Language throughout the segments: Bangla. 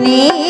你。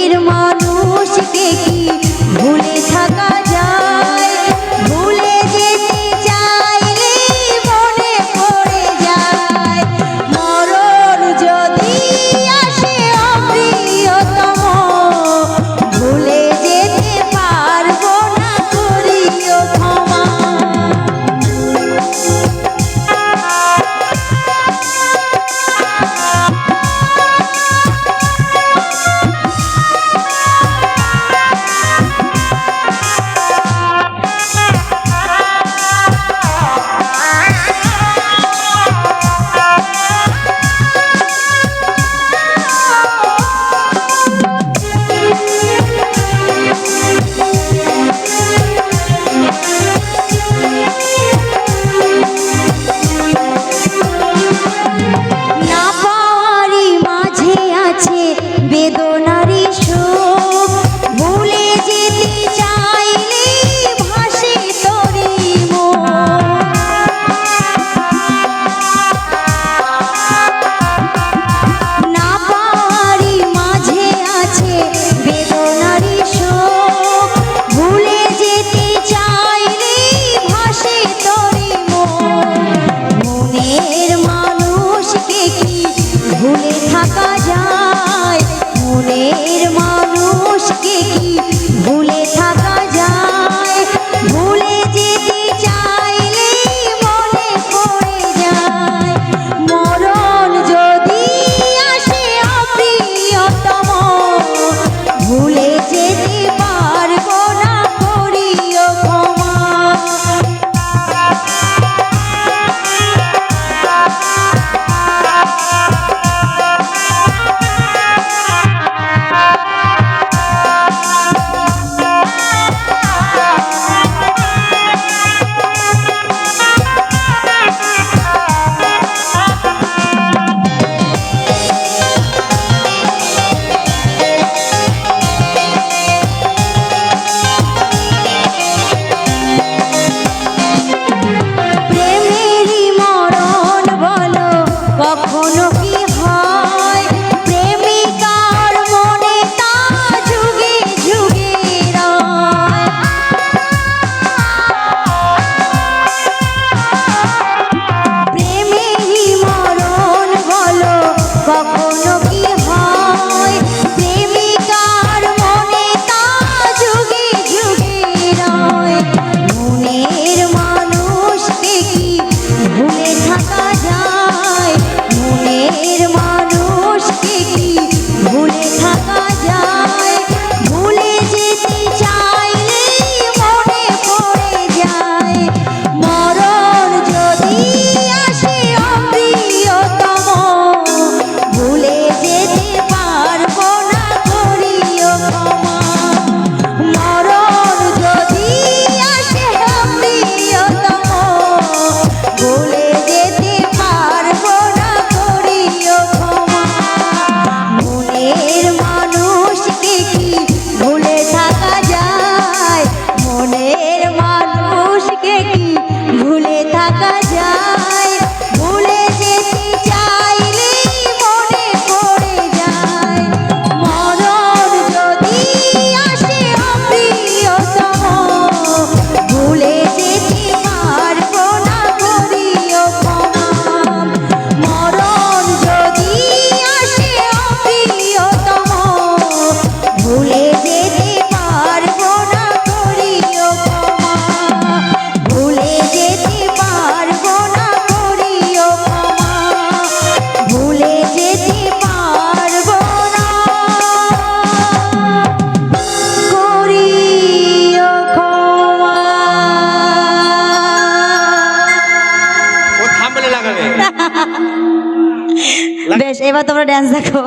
বেশ এবার তোমরা ড্যান্স দেখো।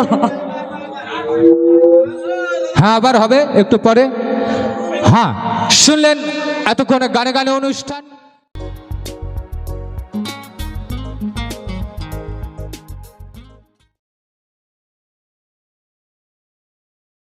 হ্যাঁ আবার হবে একটু পরে। হ্যাঁ শুনলেন এতক্ষণে গানে গানে অনুষ্ঠান?